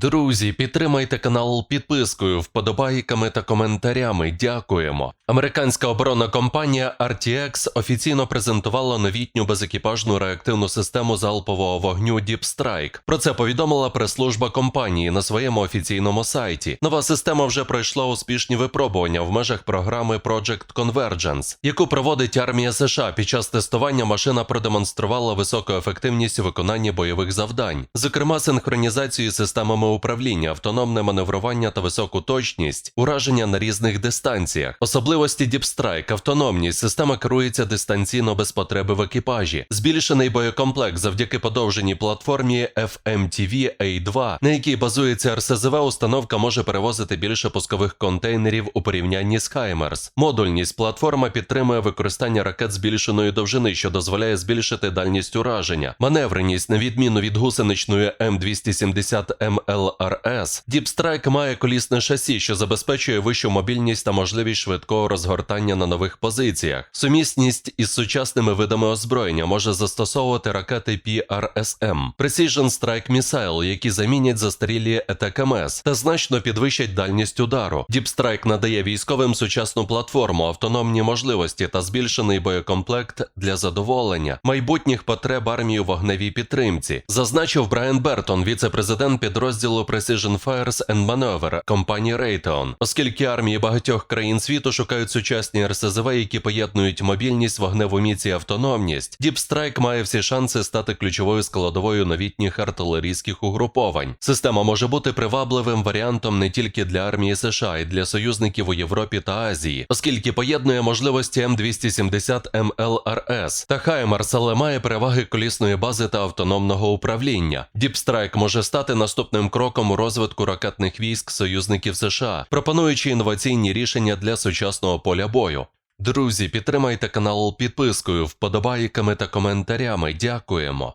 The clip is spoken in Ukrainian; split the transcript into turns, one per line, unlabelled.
Друзі, підтримайте канал підпискою, вподобайками та коментарями. Дякуємо. Американська оборонна компанія RTX офіційно презентувала новітню безекіпажну реактивну систему залпового вогню Deep Strike. Про це повідомила прес-служба компанії на своєму офіційному сайті. Нова система вже пройшла успішні випробування в межах програми Project Convergence, яку проводить армія США. Під час тестування машина продемонструвала високу ефективність у виконанні бойових завдань, зокрема синхронізацію системами управління, автономне маневрування та високу точність, ураження на різних дистанціях. Особливості Strike – автономність. Система керується дистанційно без потреби в екіпажі. Збільшений боєкомплект завдяки подовженій платформі FMTV A2, на якій базується РСЗВ, установка може перевозити більше пускових контейнерів у порівнянні з HIMARS. Модульність платформа підтримує використання ракет збільшеної довжини, що дозволяє збільшити дальність ураження. Маневреність, на відміну від гусеничної М270 МЛРС, Deep Strike має колісне шасі, що забезпечує вищу мобільність та можливість швидкого розгортання на нових позиціях. Сумісність із сучасними видами озброєння може застосовувати ракети PRSM Precision Strike Missile, які замінять застарілі ЕТКМС та значно підвищать дальність удару. Strike надає військовим сучасну платформу, автономні можливості та збільшений боєкомплект для задоволення майбутніх потреб армії у вогневій підтримці, зазначив Брайан Бертон, віце-президент підрозділу Precision Fires and Maneuver компанії Raytheon. Оскільки армії багатьох країн світу шукають сучасні РСЗВ, які поєднують мобільність, вогневу міць і автономність, Strike має всі шанси стати ключовою складовою новітніх артилерійських угруповань. Система може бути привабливим варіантом не тільки для армії США, й для союзників у Європі та Азії, оскільки поєднує можливості М270 МЛРС та HIMARS, але має переваги колісної бази та автономного управління. Strike може стати наступним кроком у розвитку ракетних військ союзників США, пропонуючи інноваційні рішення для сучасного поля бою. Друзі, підтримайте канал підпискою, вподобайками та коментарями. Дякуємо.